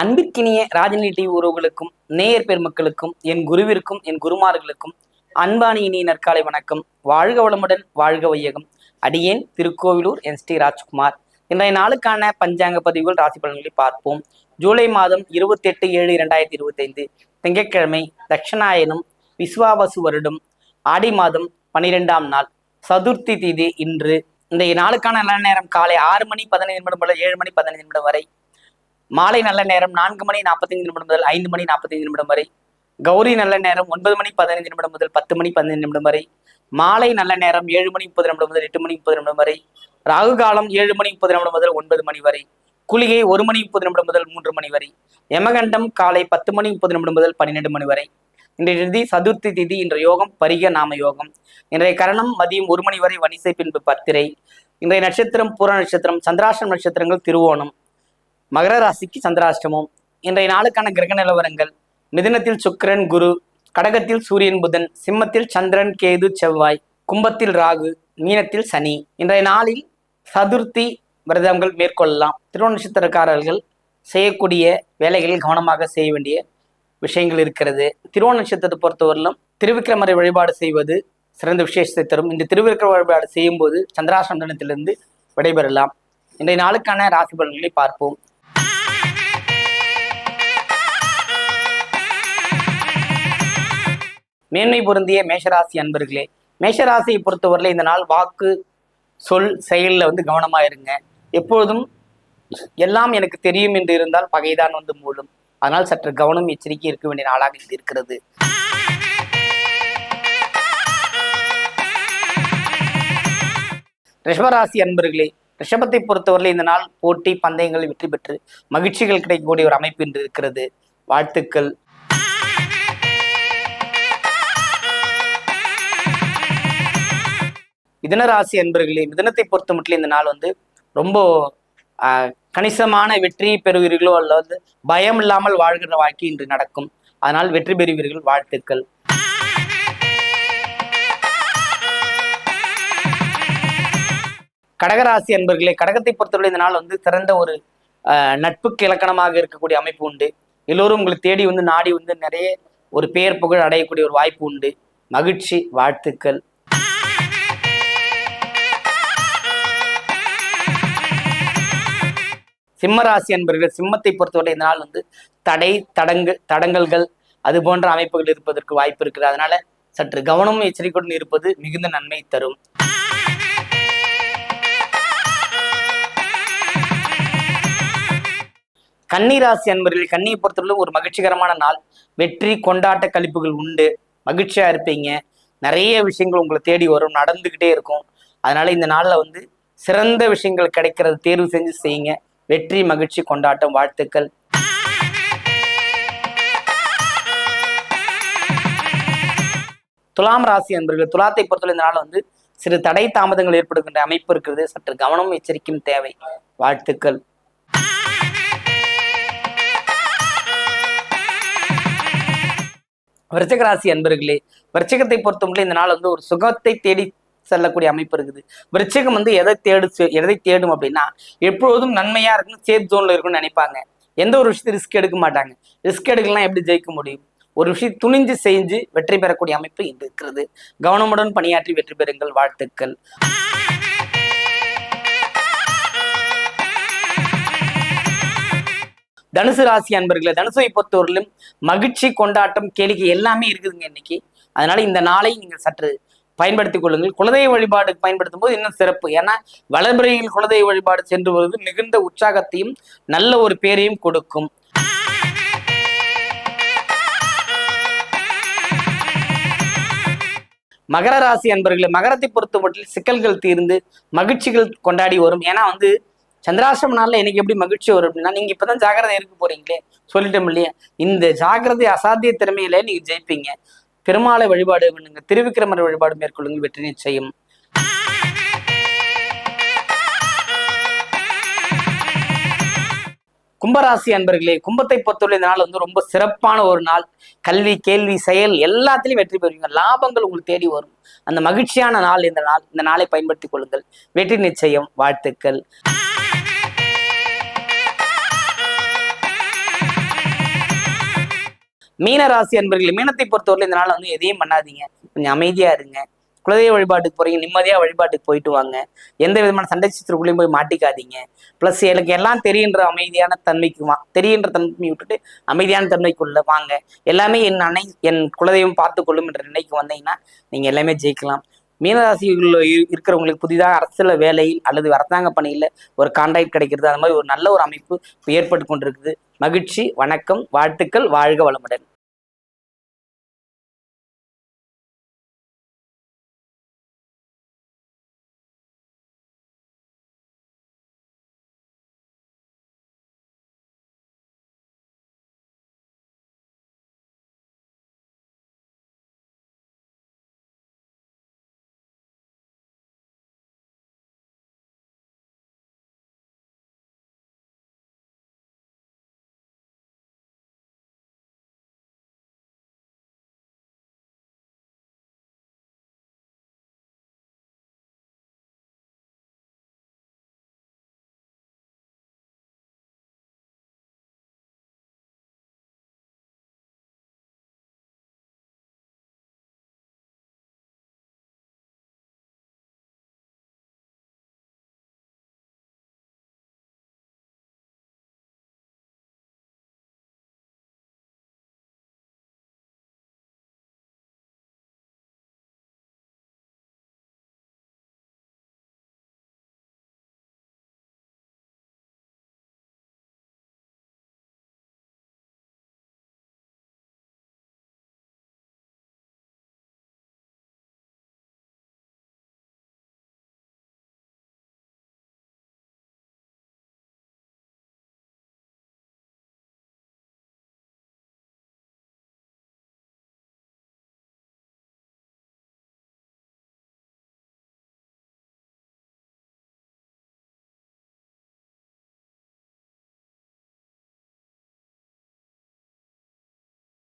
அன்பிற்கினிய ராஜநிலை டிவி உறவுகளுக்கும் நேயர் பெருமக்களுக்கும் என் குருவிற்கும் என் குருமார்களுக்கும் அன்பானி இனிய நற்காலை வணக்கம். வாழ்க வளமுடன் வாழ்க வையகம். அடியேன் திருக்கோவிலூர் என் ஸ்ரீ ராஜ்குமார். இன்றைய நாளுக்கான பஞ்சாங்க பதிவுகள் ராசி பலன்களை பார்ப்போம். ஜூலை மாதம் இருபத்தி எட்டு ஏழு இரண்டாயிரத்தி இருபத்தி ஐந்து திங்கட்கிழமை தட்சணாயனம் விஸ்வாவசு வருடம். ஆடி மாதம் பனிரெண்டாம் நாள். சதுர்த்தி தீதி இன்று. இன்றைய நாளுக்கான நல்ல நேரம் காலை ஆறு மணி பதினைந்து நிமிடம் முதல் ஏழு மணி பதினைந்து நிமிடம் வரை. மாலை நல்ல நேரம் நான்கு மணி நாற்பத்தைந்து நிமிடம் முதல் ஐந்து மணி நாற்பத்தைந்து நிமிடம் வரை. கௌரி நல்ல நேரம் ஒன்பது மணி பதினைந்து நிமிடம் முதல் பத்து மணி பதினைந்து நிமிடம் வரை. மாலை நல்ல நேரம் ஏழு மணி முப்பது நிமிடம் முதல் எட்டு மணி முப்பது நிமிடம் வரை. ராகு காலம் ஏழு மணி முப்பது நிமிடம் முதல் ஒன்பது மணி வரை. குளிகை ஒரு மணி முப்பது நிமிடம் முதல் மூன்று மணி வரை. யமகண்டம் காலை பத்து மணி முப்பது நிமிடம் முதல் பன்னிரெண்டு மணி வரை. இன்றைய திதி சதுர்த்தி திதி இன்றைய யோகம் பரிக நாம யோகம். இன்றைய கரணம் மதியம் ஒரு மணி வரை வணிசை பின்பு பத்திரை. இன்றைய நட்சத்திரம் பூர நட்சத்திரம் சந்திராசன நட்சத்திரங்கள் திருவோணம். மகர ராசிக்கு சந்திராஷ்டமம். இன்றைய நாளுக்கான கிரக நிலவரங்கள். மிதினத்தில் சுக்கிரன் குரு கடகத்தில் சூரியன் புதன் சிம்மத்தில் சந்திரன் கேது செவ்வாய் கும்பத்தில் ராகு மீனத்தில் சனி. இன்றைய நாளில் சதுர்த்தி விரதங்கள் மேற்கொள்ளலாம். திருவண்ண நட்சத்திரக்காரர்கள் செய்யக்கூடிய வேலைகளில் கவனமாக செய்ய வேண்டிய விஷயங்கள் இருக்கிறது. திருவோண நட்சத்திரத்தை பொறுத்தவரையிலும் திருவிக்கிரமரை வழிபாடு செய்வது சிறந்த விசேஷத்தை தரும். இந்த திருவிக்கிரம வழிபாடு செய்யும்போது சந்திராசிரம் தினத்திலிருந்து விடைபெறலாம். இன்றைய நாளுக்கான ராசி பலன்களை பார்ப்போம். மேன்மை பொருந்திய மேஷராசி அன்பர்களே மேஷராசியை பொறுத்தவரையில் இந்த நாள் வாக்கு சொல் செயலில் வந்து கவனமாக இருங்க. எப்பொழுதும் எல்லாம் எனக்கு தெரியும் என்று இருந்தால் பகைதான் வந்து மூலம் அதனால் சற்று கவனம் எச்சரிக்கை இருக்க வேண்டிய நாளாக இது இருக்கிறது. ரிஷபராசி அன்பர்களே ரிஷபத்தை பொறுத்தவரையில் இந்த நாள் போட்டி பந்தயங்கள் வெற்றி பெற்று மகிழ்ச்சிகள் கிடைக்கக்கூடிய ஒரு அமைப்பு என்று இருக்கிறது. வாழ்த்துக்கள். மிதனராசி அன்பர்களே மிதனத்தை பொறுத்த மட்டும் இந்த நாள் வந்து ரொம்ப கணிசமான வெற்றி பெறுவீர்களோ அல்லது பயம் இல்லாமல் வாழ்கிற வாழ்க்கை இன்று நடக்கும். அதனால் வெற்றி பெறுவீர்கள் வாழ்த்துக்கள். கடகராசி அன்பர்களே கடகத்தை பொறுத்தவரை இந்த நாள் வந்து சிறந்த ஒரு நட்புக்கு இலக்கணமாக இருக்கக்கூடிய அமைப்பு உண்டு. எல்லோரும் உங்களை தேடி வந்து நாடி வந்து நிறைய ஒரு பெயர் புகழ் அடையக்கூடிய ஒரு வாய்ப்பு உண்டு. மகிழ்ச்சி வாழ்த்துக்கள். சிம்மராசி என்பவர்கள் சிம்மத்தை பொறுத்தவரை இந்த நாள் வந்து தடை தடங்கு தடங்கல்கள் அது போன்ற அமைப்புகள் இருப்பதற்கு வாய்ப்பு இருக்குது. அதனால சற்று கவனமும் எச்சரிக்கையுடன் இருப்பது மிகுந்த நன்மை தரும். கன்னிராசி அன்பர்கள் கன்னியை பொறுத்தவரை ஒரு மகிழ்ச்சிகரமான நாள். வெற்றி கொண்டாட்ட கழிப்புகள் உண்டு. மகிழ்ச்சியா இருப்பீங்க. நிறைய விஷயங்கள் உங்களை தேடி வரும் நடந்துகிட்டே இருக்கும். அதனால இந்த நாளில் வந்து சிறந்த விஷயங்கள் கிடைக்கிறது தேர்வு செஞ்சு செய்யுங்க. வெற்றி மகிழ்ச்சி கொண்டாட்டம் வாழ்த்துக்கள். துலாம் ராசி அன்பர்கள் துலாத்தை பொறுத்தவரை இந்த நாள் வந்து சிறு தடை தாமதங்கள் ஏற்படுகின்ற அமைப்பு இருக்கிறது. சற்று கவனமும் எச்சரிக்கையும் தேவை. வாழ்த்துக்கள். விருச்சிக ராசி அன்பர்களே விருச்சகத்தை பொறுத்தவரை இந்த நாள் வந்து ஒரு சுகத்தை தேடி செல்லக்கூடிய அமைப்பு இருக்குது. விருச்சிகம் வந்து எதை தேடு எதை தேடும் அப்படின்னா எப்பொழுதும் நன்மையா இருக்கணும் சேஃப் ஜோன்ல இருக்கும்னு நினைப்பாங்க. எந்த ஒரு விஷயத்தை ரிஸ்க் எடுக்க மாட்டாங்க. ரிஸ்க் எடுக்கலாம் எப்படி ஜெயிக்க முடியும்? ஒரு விஷயம் துணிஞ்சு செஞ்சு வெற்றி பெறக்கூடிய அமைப்பு இன்று இருக்கிறது. கவனமுடன் பணியாற்றி வெற்றி பெறுங்கள். வாழ்த்துக்கள். தனுசு ராசி அன்பர்களை தனுசுவை பொறுத்தவரையிலும் மகிழ்ச்சி கொண்டாட்டம் கேளிக்கை எல்லாமே இருக்குதுங்க இன்னைக்கு. அதனால இந்த நாளை நீங்கள் சற்று பயன்படுத்திக் கொள்ளுங்கள். குலதெய்வ வழிபாடு பயன்படுத்தும் போது இன்னும் சிறப்பு. ஏன்னா வளர்பிறையில் குலதெய்வ வழிபாடு சென்று வருவது மிகுந்த உற்சாகத்தையும் நல்ல ஒரு பேரையும் கொடுக்கும். மகர ராசி அன்பர்களே மகரத்தை பொறுத்த மட்டும் சிக்கல்கள் தீர்ந்து மகிழ்ச்சிகள் கொண்டாடி வரும். ஏன்னா வந்து சந்திராசிரம நாளில் எனக்கு எப்படி மகிழ்ச்சி வரும் அப்படின்னா நீங்க இப்பதான் ஜாக்கிரதை இருக்க போறீங்களே சொல்லிட்டோம் இல்லையா? இந்த ஜாக்கிரதை அசாத்திய திறமையில நீங்க ஜெயிப்பீங்க. பெருமாளை வழிபாடு பண்ணுங்க. திருவிக்கிரமர் வழிபாடு மேற்கொள்ளுங்க வெற்றி நிச்சயம். கும்பராசி அன்பர்களே கும்பத்தை பொறுத்தவரை இந்த நாள் வந்து ரொம்ப சிறப்பான ஒரு நாள். கல்வி கேள்வி செயல் எல்லாத்திலையும் வெற்றி பெறுவீங்க. லாபங்கள் உங்களுக்கு தேடி வரும். அந்த மகிழ்ச்சியான நாள் இந்த நாள். இந்த நாளை பயன்படுத்திக் கொள்ளுங்கள். வெற்றி நிச்சயம். வாழ்த்துக்கள். மீன ராசி அன்பர்கள் மீனத்தை பொறுத்தவரை இந்த நாள் வந்து எதையும் பண்ணாதீங்க. கொஞ்சம் அமைதியா இருங்க. குலதெய்வ வழிபாட்டுக்கு போறீங்க நிம்மதியா வழிபாட்டுக்கு போயிட்டு வாங்க. எந்த விதமான சண்டை சித்திரக்குள்ளேயும் போய் மாட்டிக்காதீங்க. ப்ளஸ் எனக்கு எல்லாம் தெரியுன்ற அமைதியான தன்மைக்கு வா தெரியுன்ற தன்மை விட்டுட்டு அமைதியான தன்மைக்குள்ள வாங்க. எல்லாமே என் அணை என் குலதெய்வம் பார்த்து கொள்ளும் என்ற நிலைக்கு வந்தீங்கன்னா நீங்க எல்லாமே ஜெயிக்கலாம். மீனராசிகளில் இருக்கிறவங்களுக்கு புதிதாக அரசியல் வேலையில் அல்லது அரசாங்க பணியில் ஒரு கான்ட்ராக்ட் கிடைக்கிறது. அந்த மாதிரி ஒரு நல்ல ஒரு அமைப்பு இப்போ ஏற்பட்டு கொண்டிருக்குது. மகிழ்ச்சி வணக்கம் வாழ்த்துக்கள் வாழ்க வளமுடன்.